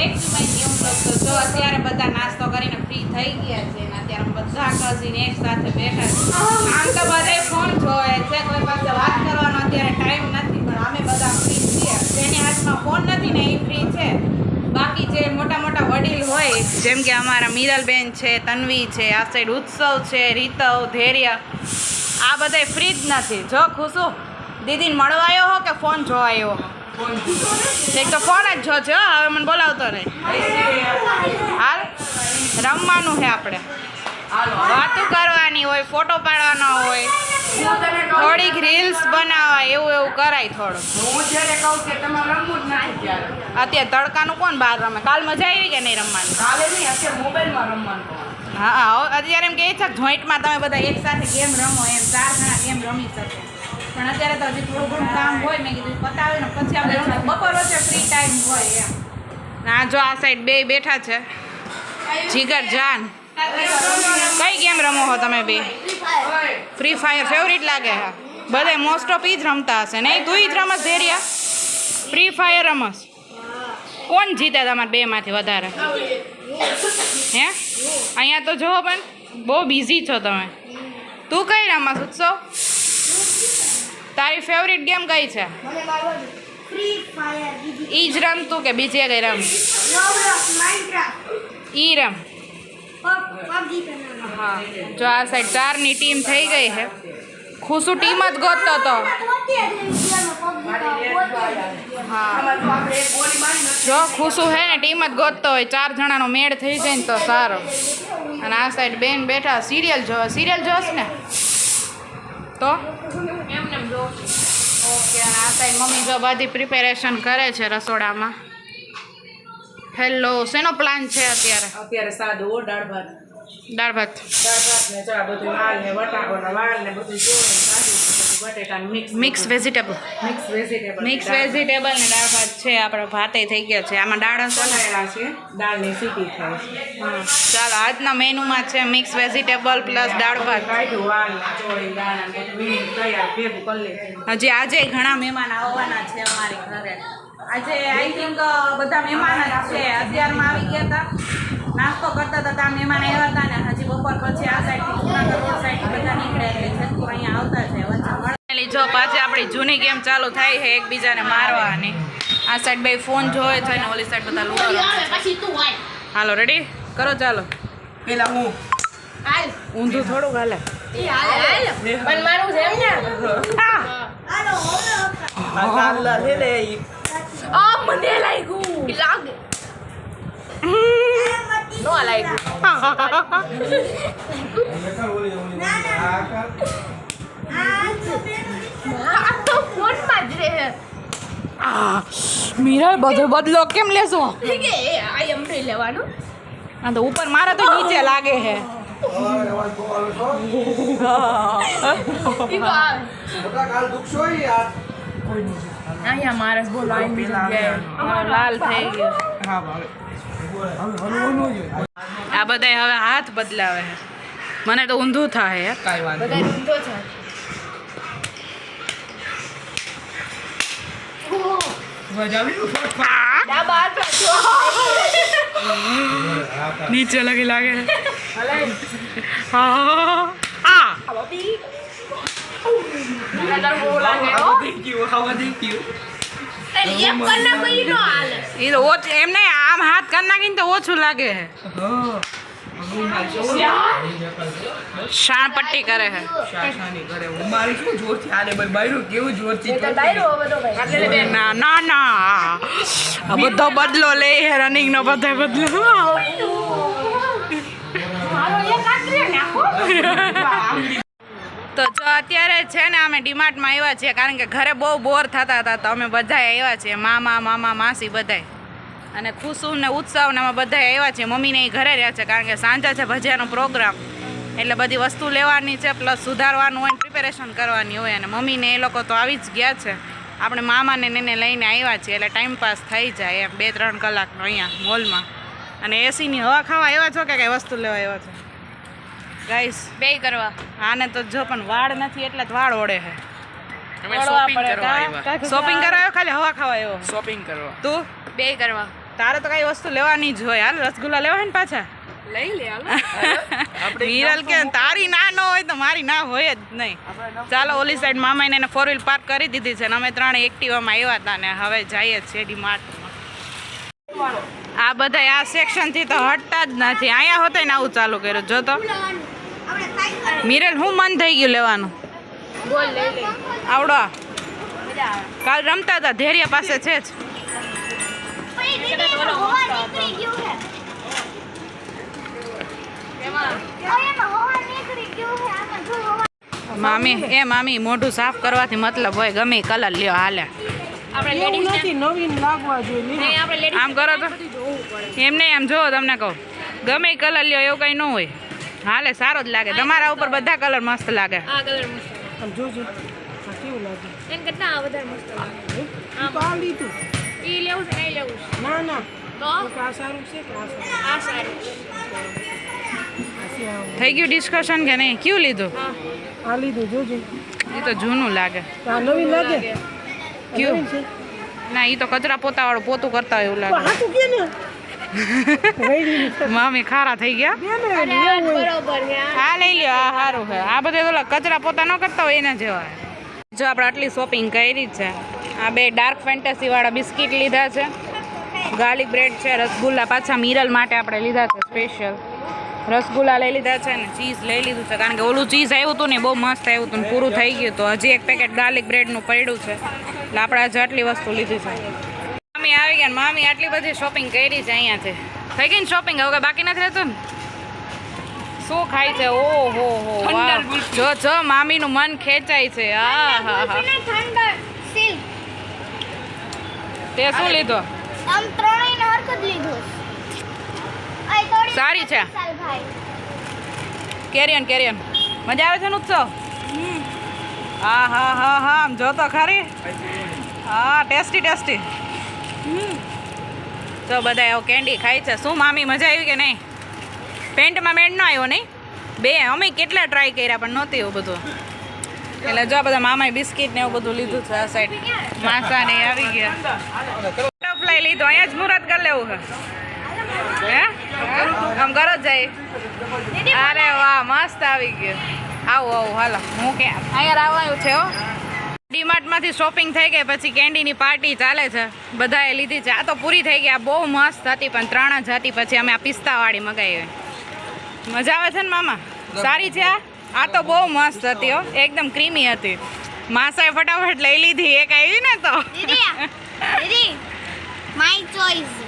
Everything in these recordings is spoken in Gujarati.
બેક ટુ તો જો અત્યારે બધા નાસ્તો કરીને ફ્રી થઈ ગયા છે અને અત્યારે બધા કઝિન એક સાથે બેઠા આમ તો બધાય ફોન જોવે છે. કોઈ પાસે વાત કરવાનો અત્યારે ટાઈમ નથી, પણ અમે બધા ફ્રી છીએ. જેની હાથમાં ફોન નથી ને એ ફ્રી છે. બાકી જે મોટા મોટા વડીલ હોય, જેમ કે અમારા મીરલબેન છે, તન્વી છે, આ સાઈડ ઉત્સવ છે, રીતવ, ધૈર્ય, આ બધાય ફ્રી જ નથી. જો ખુશું દીદીને મળવા આવ્યો હો કે ફોન જોવા આવ્યો હો? એક તો ફોન જ જો છે હવે મને બોલાવતો નહીં હાલ, રમવાનું છે આપણે. વાતું કરવાની હોય, ફોટો પાડવાનો હોય, થોડીક રીલ્સ બનાવવા, એવું એવું કરાય થોડું હું જ્યારે કહું કે તમારે અત્યારે તડકાનું કોણ બહાર રમે? કાલ મજા આવી કે નહીં રમવાની? કાલે નહીં અત્યારે રમવાનું હા, અત્યારે એમ કહે છે કે જોઈન્ટમાં તમે બધા એકસાથે ગેમ રમો, એમ ચાર જણા ગેમ રમી શકે. પણ અત્યારે તો હજી થોડું ઘણું કામ હોય મેં કીધું પતાવે ને પછી આપણે બપોર વચ્ચે ફ્રી ટાઈમ હોય એમ. ના જો આ સાઈડ બે બેઠા છે. જીગર જાન. કઈ ગેમ રમો છો તમે બે? ફ્રી ફાયર ફેવરિટ લાગે હા. બધે મોસ્ટ ઓફ ઈ જ રમતા હશે. નહીં તું ઈ જ રમસ ધેરિયા. Free fire રમસ. કોણ જીતે તમારે બેમાંથી વધારે? હે? અહીંયા તો જો પણ બહુ બિઝી છો તમે. તું કઈ રમસ ઉત્સવ? તારી ફેવરિટ ગેમ કઈ છે? મને મારો ફ્રી ફાયર બીજી ઈ જ રમતું કે બીજે કઈ રમ? ઈ રમ. હા. જો આ સાઈડ ચારની ટીમ થઈ ગઈ છે. ખુશું ટીમ જ ગોતતો હતો હા. જો ખુશું હે ને ટીમ જ ગોતતો હોય ચાર જણાનો મેળ થઈ જાય ને તો સારો. અને આ સાઈડ બેન બેઠા સિરિયલ જોવે. સિરિયલ જોશ ને? તો? ઓકે અને આ સાઈડ મમ્મી જો બધી પ્રિપેરેશન કરે છે રસોડામાં. હેલો શેનો પ્લાન છે અત્યારે? અત્યારે સાદો દાળ ભાત. દાળ ભાત. દાળ ભાત ને ચા બધું વાળ ને વટાકો ને વાળ ને બધું બધું બટેટા mix vegetable mix vegetable mix vegetable ને દાળ ભાત છે આપણે ભાતે થઈ ગયા છે. આમાં દાળ બનાવેલા છે. દાળની સીટી થાય. છે ચાલો આજના મેનુમાં છે મિક્સ વેજીટેબલ પ્લસ દાળ ભાત. હજી આજે ઘણા મહેમાન આવવાના છે અમારી ઘરે. આજે આઈ થિંક બધા મહેમાન જ છે. અત્યારમાં આવી ગયા હતા. નાસ્તો કરતા હતા ત્યાં મહેમાન આવ્યા હતા ને હજી બપોર પછી આ સાઈડથી જુનાગઢ રોડ સાઈડ બધા નીકળે એટલે જતું અહીંયા આવતા છે. વચ્ચે જો પાછી આપણી જૂની ગેમ ચાલુ થાય છે એકબીજાને મારવાની. આ સાઈડ બે ફોન જોવે છે ને ઓલી સાઈડ બધા લૂડો હાલો રેડી કરો ચાલો. પેલા હું. હાલ. ઊંધું થોડુંક હાલે. એ હાલ હાલ. પણ મારું છે એમ ને? મને લાગ્યું. લાગે. નો લાગ્યું. આ તો ફોનમાં જ રહે. આ મીરા બધો બદલો કેમ લેશો? લેવાનું. આ તો ઉપર મારે તો નીચે લાગે છે. અહીંયા બોલો લાલ થઈ ગયો. આ બધા હવે હાથ બદલાવે મને તો ઊંધું થાય કાંઈ વાંધો છે મજા આવી ડાબા હાથમાં જો નીચે લગી લાગે હા આ બાપી નજર બહુ લાગે હો વધી ગયું હા વધી ગયું તારી એક કરના કોઈ નો હાલે એ લાગે ઓછ એમ નહીં આમ હાથ કરી નાખીને તો ઓછું લાગે શાણ પટ્ટી કરે છે. શાશાની ઘરે હું મારી શું જોરથી આને ભાઈ? બાયરું કેવું જોરથી બધો ભાઈ. એટલે બે ના ના ના. આ બધો બદલો લે છે રનિંગ નો બધો બદલો. મારો એક હાથ રે નાખો તો જો અત્યારે છે ને અમે ડીમાર્ટમાં આવ્યા છીએ કારણ કે ઘરે બહુ બોર થતા હતા તો અમે બધાય આવ્યા છીએ. મામા મામા માસી બધાય અને ખુશું ને ઉત્સવ ને અમે બધાય આવ્યા છીએ મમ્મીને એ ઘરે રહ્યા છે કારણ કે સાંજે છે ભજીયાનો પ્રોગ્રામ એટલે બધી વસ્તુ લેવાની છે પ્લસ સુધારવાનું હોય પ્રિપેરેશન કરવાની હોય. અને મમ્મીને એ લોકો તો આવી જ ગયા છે. આપણે મામાને ને એને લઈને આવ્યા છીએ એટલે ટાઈમ પાસ થઈ જાય એમ. બે ત્રણ કલાકનો અહીંયા મોલમાં અને એસીની હવા ખાવા આવ્યા છો કે કઈ વસ્તુ લેવા આવ્યા છો? ગાઈસ બે કરવા. આને તો જો પણ વાળ નથી એટલે જ વાળ ઓળે છે. કરવા શોપિંગ કરવા ખાલી હવા ખાવા આવ્યો? શોપિંગ કરવા. તું? બે કરવા. તારે તો કઈ વસ્તુ લેવાની જ હોય. હાલ રસગુલ્લા લેવા ને પાછા? લઈ લે વિરલ કે તારી ના ન હોય તો મારી ના હોય જ નહીં. ચાલો ઓલી સાઈડ મામાને એને ફોર વ્હીલ પાર્ક કરી દીધી છે ને અમે ત્રણ એક્ટિવામાં આવ્યા હતા ને હવે જઈએ છીએ ડીમાર્ટમાં. આ બધા આ સેક્શનથી તો હટતા જ નથી. અહીંયા હોતે ને આવું ચાલુ કર્યું. જો તો. મિરલ હું મન થઈ ગયું લેવાનું. આવડો આ. કાલ રમતા હતા ધેરિયા પાસે છે જ. મામી એ મામી મોઢું સાફ કરવાથી મતલબ હોય ગમે કલર લ્યો હાલે. આપણે એવું લેડીઝ નથી નવીન લાગવા જોઈએ નહીં આમ કરો તો. જોવું એમ નહીં આમ જોવો તમને કહું. ગમે કલર લ્યો એવું કંઈ ન હોય. હાલે સારો જ લાગે. તમારા ઉપર બધા કલર મસ્ત લાગે. આ કલર મસ્ત આમ જોજો કેવું લાગે? ઈ લેવું છે નહીં લેવું છે? ના ના. તો? આ સારું છે આ સારું? આ થઈ ગયું ડિસ્કશન કે નહીં? કયું લીધું? હા. આ લીધું જોજો. એ તો જૂનું લાગે. આ નવીન લાગે? કયું? છે? ના એ તો કચરા પોતાવાળું પોતું કરતા હોય એવું લાગે. મામી ખારા થઈ ગયા? હા. છે લઈ લ્યો આ સારું છે. આ બધે ઓલા કચરા પોતા ન કરતા હોય એના જેવા. જો આપણે આટલી શોપિંગ કરી છે. આ બે ડાર્ક ફેન્ટસીવાળા બિસ્કિટ લીધા છે. ગાર્લિક બ્રેડ છે રસગુલ્લા પાછા મિરલ માટે આપણે લીધા છે સ્પેશિયલ રસગુલ્લા લઈ લીધા છે ને ચીઝ લઈ લીધું છે. કારણ કે ઓલું ચીઝ આવ્યું હતું ને બહુ મસ્ત આવ્યું હતું ને પૂરું થઈ ગયું તો હજી એક પેકેટ ગાર્લિક બ્રેડનું પડ્યું છે. એટલે આપણે આજે આટલી વસ્તુ લીધી છે. મામી આવી ગયા ને. મામી આટલી બધી શોપિંગ કરી છે અહીંયાથી થઈ ગઈ ને શોપિંગ હવે બાકી નથી રહેતું ને? શું ખાય છે? ઓહો હો હો જો જો મામીનું મન ખેંચાય છે. હા હા સિલ્ક તે શું લીધો? આમ ત્રણેયને હરખું જ લીધો. સારી છે. કેરિયન કેરિયન. મજા આવે છે ને ઉત્સવ? હા હા હા હા આમ જો તો ખરી? હા ટેસ્ટી ટેસ્ટી. તો બધા એવો કેન્ડી ખાય છે. શું મામી મજા આવી કે નહીં? પેન્ટમાં મેન્ટ ન આવ્યો નહીં? બે અમે કેટલા ટ્રાય કર્યા પણ નહોતી એવું બધું. એટલે જો બધા મામાએ બિસ્કિટ ને એવું બધું લીધું છે આ સાઈડ માસા ને આવી ગયા. બટરફ્લાય લીધો. અહીંયા જ મુહૂર્ત કરી લેવું છે. આમ કરો જ જાય. અરે વાહ, મસ્ત આવી ગયું. આવું આવું, હાલો. હું કે અહીંયા આવવાનું છે, હો. ડીમાર્ટમાંથી શોપિંગ થઈ ગઈ, પછી કેન્ડીની પાર્ટી ચાલે છે. બધાએ લીધી છે. આ તો પૂરી થઈ ગઈ. આ બહુ મસ્ત હતી, પણ ત્રણ જ હતી. પછી અમે આ પિસ્તાવાળી મગાવી મજા આવે છે ને, મામા? સારી છે આ? આ તો બહુ મસ્ત હતી હો. એકદમ ક્રીમી હતી. માસાએ ફટાફટ લઈ લીધી એક આવી ને તો.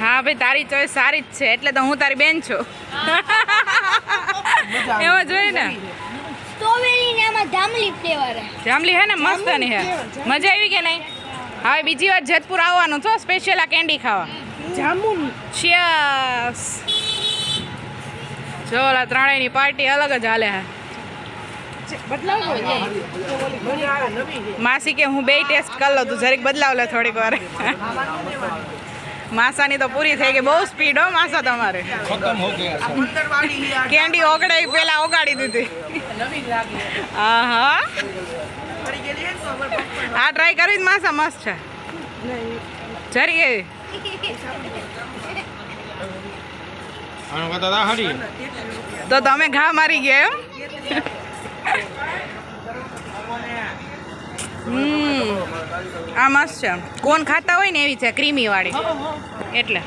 હા ભાઈ તારી ચોઈસ સારી જ છે એટલે તો હું તારી બેન છું. એમાં જોઈ ને. સ્ટ્રોબેરી ને આમાં જાંબલી ફ્લેવર જાંબલી હે ને મસ્તની હે મજા આવી કે નહીં? હવે બીજી વાર જેતપુર આવવાનું છો સ્પેશિયલ આ કેન્ડી ખાવા. જામુન ચિયર્સ જો ઓલા ત્રણેયની પાર્ટી અલગ જ હાલે હે બદલાવ મજા આવે નવી છે માસી કે હું બે ટેસ્ટ કરી લઉં તું જરીક બદલાવ લે થોડીક વાર. માસાની તો પૂરી થઈ ગઈ બહુ સ્પીડ હો માસા તમારે. કેન્ડી ઓગળાઈ પેલા ઓગાડી દીધી. હા આ ટ્રાય કરવી માસા મસ્ત છે. જરી એવી તો તમે ઘા મારી ગયા એમ. આ મસ્ત છે. કોણ ખાતા હોય ને એવી છે ક્રીમી વાળી. એટલે.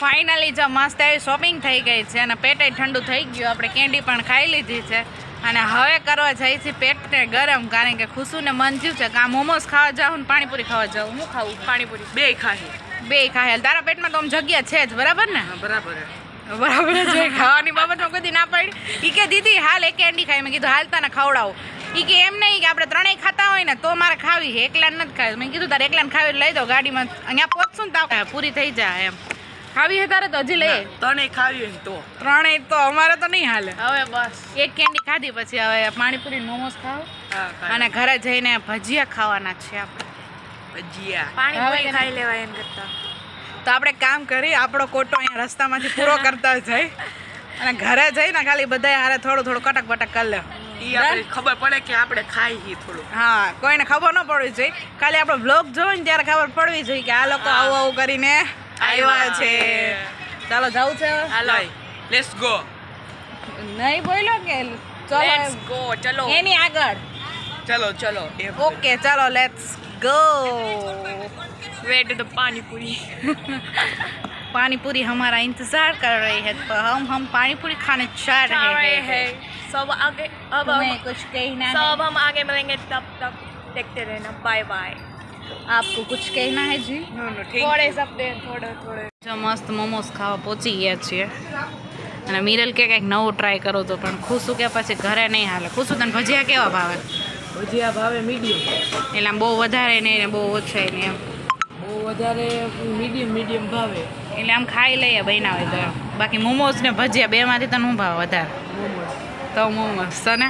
ફાઇનલી જો મસ્ત એવી શોપિંગ થઈ ગઈ છે અને પેટે ઠંડુ થઈ ગયું. આપણે કેન્ડી પણ ખાઈ લીધી છે. અને હવે કરવા જાય છે પેટને ગરમ કારણ કે ખુશુને મન થયું છે કે આ મોમોસ ખાવા જાઉં ને પાણીપુરી ખાવા જાઉં. હું ખાવું? પાણીપુરી. બે ખાહી બે ખાહી તારા પેટમાં તો આમ જગ્યા છે જ બરાબર ને? બરાબર. બરાબર જ ખાવાની બાબતમાં કદી ના પડી. એ કે દીદી હાલ એક કેન્ડી ખાઈ. મેં કીધું હાલ તને ખવડાવું. એ કે એમ નહીં કે આપણે ત્રણેય ખાતા હોય ને તો મારે ખાવી છે. એકલા નથી ખાવી. મેં કીધું તારે એકલા ખાવી લઈ દો ગાડીમાં. અહીંયા પહોંચશું ને તાવ. પૂરી થઈ જાય એમ. ખાવી છે તારે તો હજી લઈએ ત્રણેય ખાવી હોય તો. ત્રણેય તો અમારે તો નહીં હાલે. હવે બસ. એક કેન્ડી ખાધી પછી હવે પાણીપુરી મોમોસ ખાવ અને ઘરે જઈને ભજીયા ખાવાના છે આપણે. ભજીયા. પાણીપુરી હવે ખાઈ લેવાય એમ કરતા. તો આપણે કામ કરી આપણો કોટો અહીંયા રસ્તામાંથી પૂરો કરતા જઈ. અને ઘરે જઈને ખાલી બધાય હારે થોડું થોડું કટક બટક કરી લે. ખબર પડે કે આપણે ખાઈ થોડું. હા કોઈને ખબર ન પડવી જોઈએ. ખાલી આપણો બ્લોગ જોવે ને ત્યારે ખબર પડવી જોઈએ કે આ લોકો આવું આવું કરીને આવ્યા છે. ચાલો જવું છે? હાલો. લેટ્સ ગો નહીં બોલ્યો કે? લેટ્સ ચલો ગો ચલો. એની આગળ. ચલો ચલો. Okay चलो let's go wait the panipuri pani puri हमारा इंतजार कर रही है तो हम हम पानी पूरी खाने जा जा रहे रहे हैं हैं सब आगे अब तुम्हें हम कुछ कहना सब है हम आगे मिलेंगे तब तक देखते रहना बाय बाय आपको कुछ कहना है जी નો નો ઠીક थोड़े शब्द थोड़े थोड़े જો મસ્ત મોમોસ ખાવા પહોંચી ગયા છીએ અને મિરલ કે કંઈક નવું ટ્રાય કરો તો પણ ખુશું કે પછી ઘરે નહીં હાલે ખુશું તને ભજીયા કેવા ભાવે ભજીયા ભાવે મીડિયમ એટલે બહુ વધારે નહીં ને બહુ ઓછા નહીં એમ. બહુ વધારે મીડિયમ મીડિયમ ભાવે. એટલે આમ ખાઈ લઈએ બનાવે હોય તો. બાકી મોમોસ ને ભજીયા બેમાંથી તને શું ભાવ વધારે. મોમોઝ. તો મોમોસ તને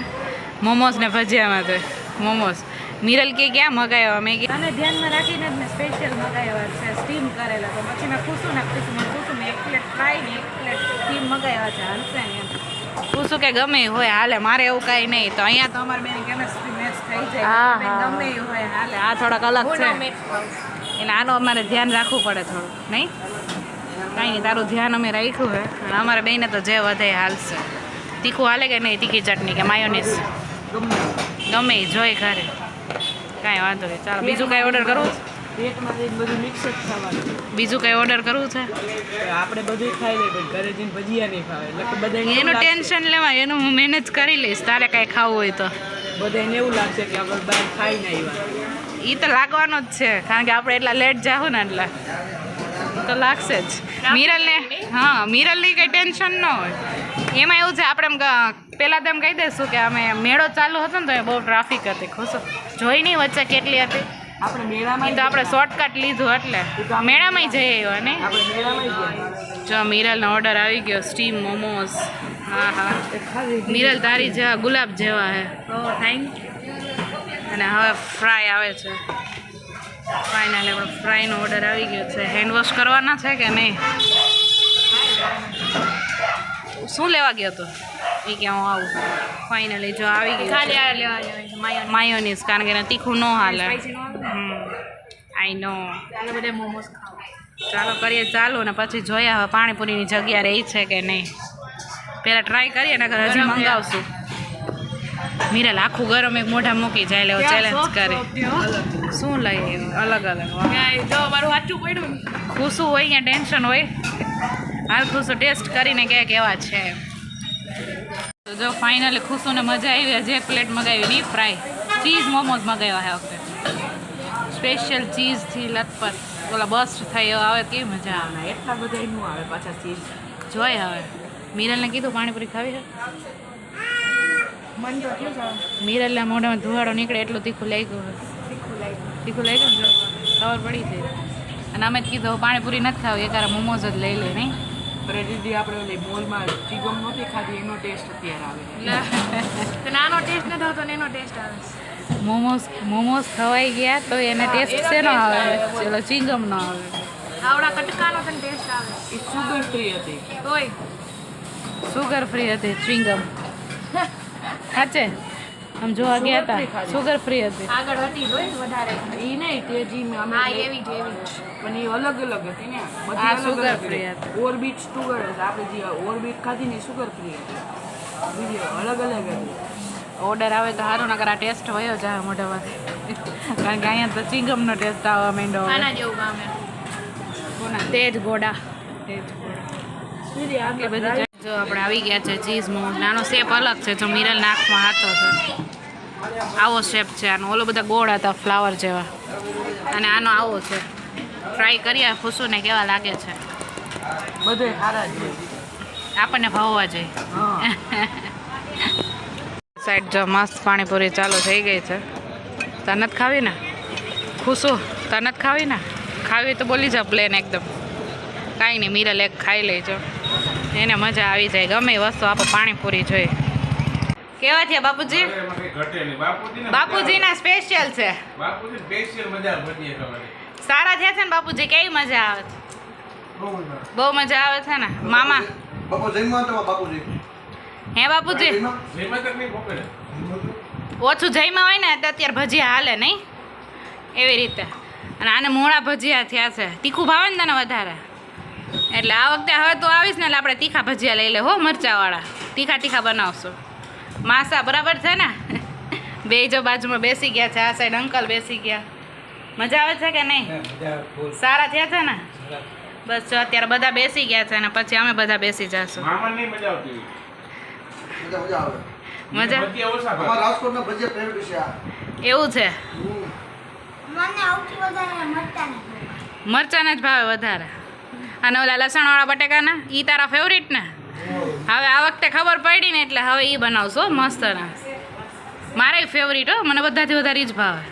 મોમોસ ને ભજીયામાં તો મોમોસ મિરલ કે ક્યાં મગાવ્યો અમે અને ધ્યાનમાં રાખીને જ મેં સ્પેશિયલ મગાવ્યા છે સ્ટીમ કરેલા. તો પછી મેં ખુશું ને ખુશું મેં મેં એક પ્લેટ ફ્રાય ને એક પ્લેટ સ્ટીમ મગાવ્યા છે હાલશે ને એમ. ખુશું કે ગમે હોય હાલે મારે એવું કાંઈ નહીં. તો અહીંયા તો અમારે બેન કેમેસ્ટ્રી જાય. હા, ગમે એ હોય હાલે આ થોડાક અલગ છે. એટલે આનું અમારે ધ્યાન રાખવું પડે થોડું નહીં? કાંઈ નહીં તારું ધ્યાન અમે રાખ્યું હે અને અમારે બેને તો જે વધે હાલશે. તીખું હાલે કે નહીં તીખી ચટણી કે માયોનીઝ ગમે ગમે એ જોઈ ઘરે. કાંઈ વાંધો નહીં ચાલો બીજું કાંઈ ઓર્ડર કરવું બધું બીજું કઈ ઓર્ડર કરવું છે? આપણે બધું ખાઈ લઈએ પણ ઘરે જઈને ભજીયા નહીં ખાવે એટલે કે એનું ટેન્શન લેવાય એનું હું મેનેજ કરી લઈશ તારે કાંઈ ખાવું હોય તો. બધાને એવું લાગશે કે આપણે બહાર ખાઈને આવ્યા. એ તો લાગવાનું જ છે કારણ કે આપણે એટલા લેટ જાવું ને એટલે. તો લાગશે જ. મિરલને હા મિરલની કંઈ ટેન્શન ન હોય. એમાં એવું છે આપણે એમ પહેલાં તો એમ કહી દઈશું કે અમે મેળો ચાલુ હતો ને તો એ બહુ ટ્રાફિક હતી ખુશો જોઈ નહીં વચ્ચે કેટલી હતી. આપણે મેળામાં તો આપણે શોર્ટકટ લીધું એટલે. મેળામાં જઈ આવ્યો ને. આપણે મેળામાં જો મિરલનો ઓર્ડર આવી ગયો સ્ટીમ મોમોસ હા હા. મિરલ તારી જેવા ગુલાબ જેવા હે. ઓ થેન્ક અને હવે ફ્રાય આવે છે. ફાઇનલી આપણો ફ્રાયનો ઓર્ડર આવી ગયો છે. હેન્ડ વોશ કરવાના છે કે નહીં? શું લેવા ગયો તો? એ કે હું આવું. ફાઇનલી જો આવી ગયું ખાલી આ લેવા લેવા માયોનીઝ કારણ કે તીખું ન હાલે. આઈ નો બધા મોમોસ ચાલો કરીએ ચાલુ ને પછી જોઈએ હવે પાણીપુરીની જગ્યા રહી છે કે નહીં. પહેલાં ટ્રાય કરીએ ને હજી મંગાવશું. મિરલ આખું ગરમ એક મોઢા મૂકી જાય એટલે ચેલેન્જ કરે. શું લઈએ અલગ અલગ જો મારું સાચું પડ્યું ખુશું હોય અહીંયા ટેન્શન હોય. હાલ ખુશું ટેસ્ટ કરીને કે કેવા છે. તો જો ફાઇનલી ખુશુને મજા આવી જે પ્લેટ મગાવી ડીપ ફ્રાય ચીઝ મોમોઝ મગાવ્યા હે વખતે. સ્પેશિયલ ચીઝથી લથપથ. ઓલા બસ થઈ આવે કેવી મજા આવે? એટલા બધા નું આવે પાછા ચીઝ જોઈ હવે. મિરલને કીધું પાણીપુરી ખાવી છે? મિરલના મોઢામાં ધુવાડો નીકળે એટલું તીખું લાગ્યું તીખું લાગ્યું. તીખું લાગ્યું ને ખબર પડી છે અને અમે જ કીધું પાણીપુરી નથી ખાવી એકારે મોમોઝ જ લઈ લે નહીં. દીદી આપણે ઓલી મોલમાં ચીગમ નહોતી ખાધી એનો ટેસ્ટ અત્યારે આવે નાનો ટેસ્ટ નથી આવતો ને એનો ટેસ્ટ આવે મોમોસ મોમોસ ખવાઈ ગયા તો એને ટેસ્ટ છે શેનો આવે. ચલો ચિંગમ નો આવે. આવડા કટકાનો પણ ટેસ્ટ આવે? એ સુગર ફ્રી હતી. તોય. સુગર ફ્રી હતી ચિંગમ. સાચે આમ જોવા ગયા હતા. સુગર ફ્રી હતી. આગળ હતી જોઈ વધારે. એ નહીં તે જી મેં હા એવી જ એવી પણ એ અલગ અલગ હતી ને. બધી અલગ free હતી. હતી. ઓરબીટ સુગર હતી આપણે જે ઓરબીટ ખાધી ને સુગર ફ્રી હતી. બીજી અલગ અલગ હતી. ઓર્ડર આવે તો સારું નકર આ ટેસ્ટ વયો જાય મોઢામાંથી કારણ કે અહીંયા તો ચિંગમનો ટેસ્ટ આવવા માંડો. આના જેવું ગામે કોના? તેજ ગોડા. એ બધી જો આપણે આવી ગયા છે ચીઝ મોમોસ નાનો શેપ અલગ છે જો મિરલ નાકમાં હાથો છે. આવો શેપ છે આનો. ઓલો બધા ગોળ હતા ફ્લાવર જેવા. અને આનો આવો છે. ટ્રાય કરીએ ખુશુને કેવા લાગે છે. બધે સારા છે. આપણને ભાવવા જોઈએ. સાઈડ જો મસ્ત પાણીપુરી ચાલુ થઈ ગઈ છે. તને નથી ખાવી ને? ખુશું તને નથી ખાવી ને? ખાવી તો બોલી જા પ્લેન એકદમ. કાંઈ નહીં મીરલ એક ખાઈ લેજો. એને મજા આવી જાય. ગમે એ વસ્તુ આપણે પાણીપુરી જોઈએ કેવા છે બાપુજી? ઘટે નહીં. બાપુજી ને બાપુજીના સ્પેશિયલ છે સારા થયા છે ને બાપુજી? કેવી મજા આવે? છે બહુ મજા આવે છે ને? મામા? બાપુ જઈમાં બાપુજી? હે બાપુજી? ઓછું જઈમાં હોય ને તો અત્યારે ભજીયા હાલે નહીં? એવી રીતે. અને આને મોળા ભજીયા થયા છે. તીખું ભાવે ને તને વધારે? એટલે આ વખતે હવે તો આવીશ ને એટલે આપણે તીખા ભજીયા લઈ લે હો મરચાવાળા. તીખા તીખા બનાવશું. માસા બરાબર છે ને? બે જો બાજુમાં બેસી ગયા છે આ સાઈડ અંકલ બેસી ગયા. મજા આવે છે કે નહીં? સારા થયા છે ને? બસ જો અત્યારે બધા બેસી ગયા છે અને પછી અમે બધા બેસી જશું. મજા મજા મજા આવે. મજા અમારા રાજકોટના ભજીયા ફેવરેટ છે આ. એવું છે. મને વધારે મરચાના જ ભાવે વધારે. અને ઓલા લસણવાળા બટેકાના ઈ તારા ફેવરિટ ને? હવે આ વખતે ખબર પડી ને એટલે હવે ઈ બનાવશો મસ્ત ના. મારે ફેવરિટ હો મને બધાથી વધારે ઈ જ ભાવે.